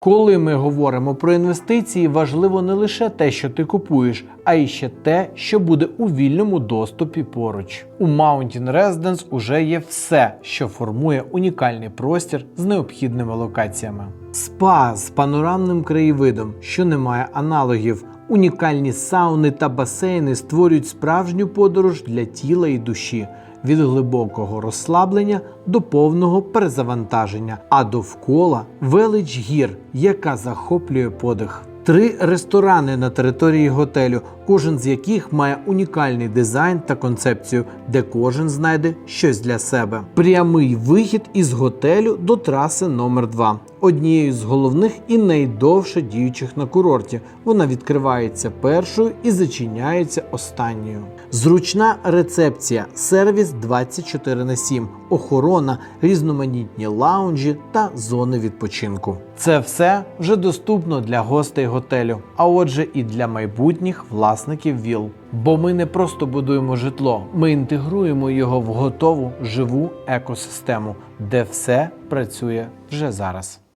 Коли ми говоримо про інвестиції, важливо не лише те, що ти купуєш, а й ще те, що буде у вільному доступі поруч. У Mountain Residence уже є все, що формує унікальний простір з необхідними локаціями. Спа з панорамним краєвидом, що не має аналогів. Унікальні сауни та басейни створюють справжню подорож для тіла і душі від глибокого розслаблення до повного перезавантаження, а довкола велич гір, яка захоплює подих. Три ресторани на території готелю, кожен з яких має унікальний дизайн та концепцію, де кожен знайде щось для себе. Прямий вихід із готелю до траси номер 2 однією з головних і найдовше діючих на курорті. Вона відкривається першою і зачиняється останньою. Зручна рецепція, сервіс 24 на 7, охорона, різноманітні лаунжі та зони відпочинку. Це все вже доступно для гостей готелю, а отже, і для майбутніх власників віл. Бо ми не просто будуємо житло, ми інтегруємо його в готову живу екосистему, де все працює вже зараз.